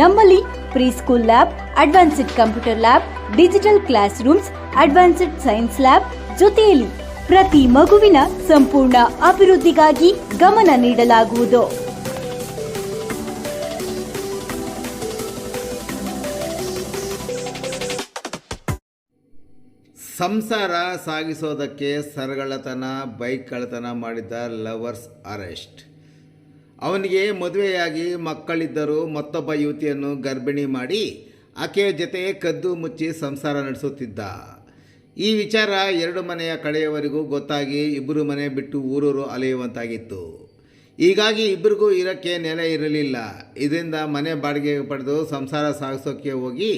ನಮ್ಮಲ್ಲಿ pre school lab, advanced computer lab, digital classrooms advanced science lab ಜೊತೆಯಲ್ಲಿ ಪ್ರತಿ ಮಗುವಿನ ಸಂಪೂರ್ಣ ಅಭಿವೃದ್ಧಿಗಾಗಿ ಗಮನ ನೀಡಲಾಗುವುದು. ಸಂಸಾರ ಸಾಗಿಸೋದಕ್ಕೆ ಸರಗಳತನ ಬೈಕ್ ಕಳ್ಳತನ ಮಾಡಿದ್ದ ಲವರ್ಸ್ ಅರೆಸ್ಟ್. ಅವನಿಗೆ ಮದುವೆಯಾಗಿ ಮಕ್ಕಳಿದ್ದರು ಮತ್ತೊಬ್ಬ ಯುವತಿಯನ್ನು ಗರ್ಭಿಣಿ ಮಾಡಿ ಆಕೆಯ ಜೊತೆ ಕದ್ದು ಮುಚ್ಚಿ ಸಂಸಾರ ನಡೆಸುತ್ತಿದ್ದ. ಈ ವಿಚಾರ ಎರಡು ಮನೆಯ ಕಡೆಯವರೆಗೂ ಗೊತ್ತಾಗಿ ಇಬ್ಬರು ಮನೆ ಬಿಟ್ಟು ಊರೂರು ಅಲೆಯುವಂತಾಗಿತ್ತು. ಹೀಗಾಗಿ ಇಬ್ಬರಿಗೂ ಇರೋಕ್ಕೆ ನೆಲೆ ಇರಲಿಲ್ಲ. ಇದರಿಂದ ಮನೆ ಬಾಡಿಗೆ ಪಡೆದು ಸಂಸಾರ ಸಾಗಿಸೋಕ್ಕೆ ಹೋಗಿ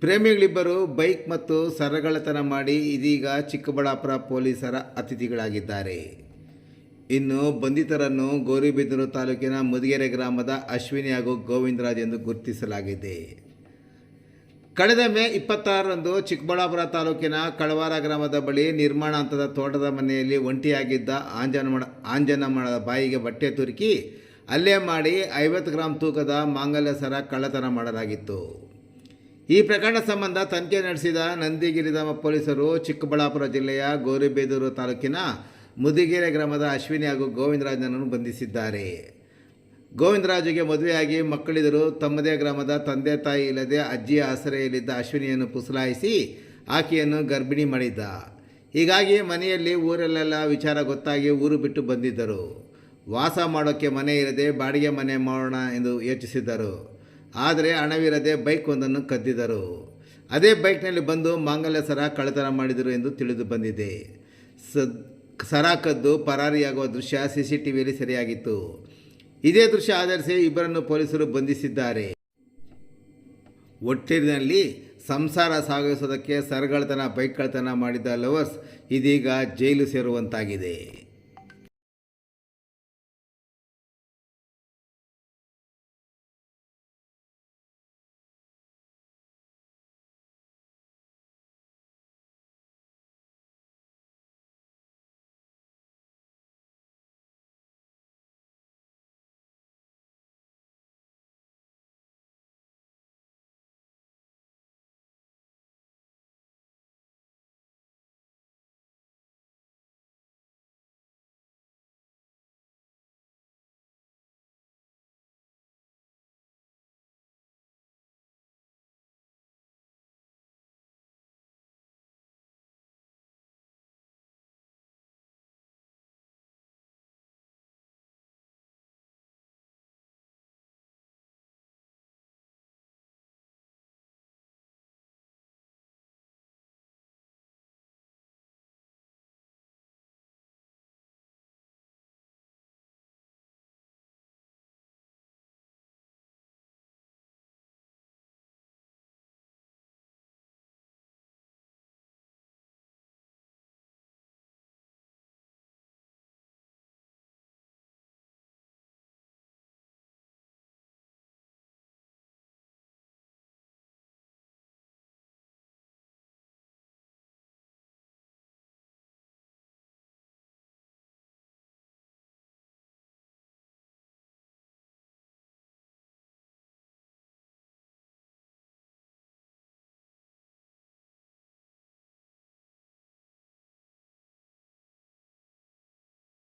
ಪ್ರೇಮಿಗಳಿಬ್ಬರು ಬೈಕ್ ಮತ್ತು ಸರಗಳತನ ಮಾಡಿ ಇದೀಗ ಚಿಕ್ಕಬಳ್ಳಾಪುರ ಪೊಲೀಸರ ಅತಿಥಿಗಳಾಗಿದ್ದಾರೆ. ಇನ್ನು ಬಂಧಿತರನ್ನು ಗೌರಿಬಿದನೂರು ತಾಲೂಕಿನ ಮುದಿಗೆರೆ ಗ್ರಾಮದ ಅಶ್ವಿನಿ ಹಾಗೂ ಗೋವಿಂದರಾಜ್ ಎಂದು ಗುರುತಿಸಲಾಗಿದೆ. ಕಳೆದ ಮೇ ಇಪ್ಪತ್ತಾರರಂದು ಚಿಕ್ಕಬಳ್ಳಾಪುರ ತಾಲೂಕಿನ ಕಳವಾರ ಗ್ರಾಮದ ಬಳಿ ನಿರ್ಮಾಣ ಹಂತದ ತೋಟದ ಮನೆಯಲ್ಲಿ ಒಂಟಿಯಾಗಿದ್ದ ಆಂಜನಮಣ ಆಂಜನಮ್ಮನ ಬಾಯಿಗೆ ಬಟ್ಟೆ ತುರುಕಿ ಅಲ್ಲೇ ಮಾಡಿ ಐವತ್ತು ಗ್ರಾಂ ತೂಕದ ಮಾಂಗಲ್ಯ ಸರ ಕಳ್ಳತನ ಮಾಡಲಾಗಿತ್ತು. ಈ ಪ್ರಕರಣ ಸಂಬಂಧ ತನಿಖೆ ನಡೆಸಿದ ನಂದಿಗಿರಿಧಾಮ ಪೊಲೀಸರು ಚಿಕ್ಕಬಳ್ಳಾಪುರ ಜಿಲ್ಲೆಯ ಗೌರಿಬೇದೂರು ತಾಲೂಕಿನ ಮುದಿಗೆರೆ ಗ್ರಾಮದ ಅಶ್ವಿನಿ ಹಾಗೂ ಗೋವಿಂದರಾಜನನ್ನು ಬಂಧಿಸಿದ್ದಾರೆ. ಗೋವಿಂದರಾಜುಗೆ ಮದುವೆಯಾಗಿ ಮಕ್ಕಳಿದರು ತಮ್ಮದೇ ಗ್ರಾಮದ ತಂದೆ ತಾಯಿ ಇಲ್ಲದೆ ಅಜ್ಜಿಯ ಆಸರೆಯಲ್ಲಿದ್ದ ಅಶ್ವಿನಿಯನ್ನು ಪುಸಲಾಯಿಸಿ ಆಕೆಯನ್ನು ಗರ್ಭಿಣಿ ಮಾಡಿದ್ದ. ಹೀಗಾಗಿ ಮನೆಯಲ್ಲಿ ಊರಲ್ಲೆಲ್ಲ ವಿಚಾರ ಗೊತ್ತಾಗಿ ಊರು ಬಿಟ್ಟು ಬಂದಿದ್ದರು. ವಾಸ ಮಾಡೋಕ್ಕೆ ಮನೆ ಇರದೆ ಬಾಡಿಗೆ ಮನೆ ಮಾಡೋಣ ಎಂದು ಯೋಚಿಸಿದ್ದರು. ಆದರೆ ಹಣವಿರದೆ ಬೈಕ್ ಒಂದನ್ನು ಕದ್ದಿದ್ದರು. ಅದೇ ಬೈಕ್ನಲ್ಲಿ ಬಂದು ಮಾಂಗಲ್ಯ ಸರ ಕಳ್ಳತನ ಮಾಡಿದರು ಎಂದು ತಿಳಿದು ಬಂದಿದೆ. ಸದ್ ಸರ ಕದ್ದು ಪರಾರಿಯಾಗುವ ದೃಶ್ಯ ಸಿ ಟಿವಿಯಲ್ಲಿ ಸರಿಯಾಗಿತ್ತು. ಇದೇ ದೃಶ್ಯ ಆಧರಿಸಿ ಇಬ್ಬರನ್ನು ಪೊಲೀಸರು ಬಂಧಿಸಿದ್ದಾರೆ. ಒಟ್ಟಿನಲ್ಲಿ ಸಂಸಾರ ಸಾಗಿಸೋದಕ್ಕೆ ಸರಗಳತನ ಬೈಕ್ ಕಳ್ಳತನ ಮಾಡಿದ ಲವರ್ಸ್ ಇದೀಗ ಜೈಲು ಸೇರುವಂತಾಗಿದೆ.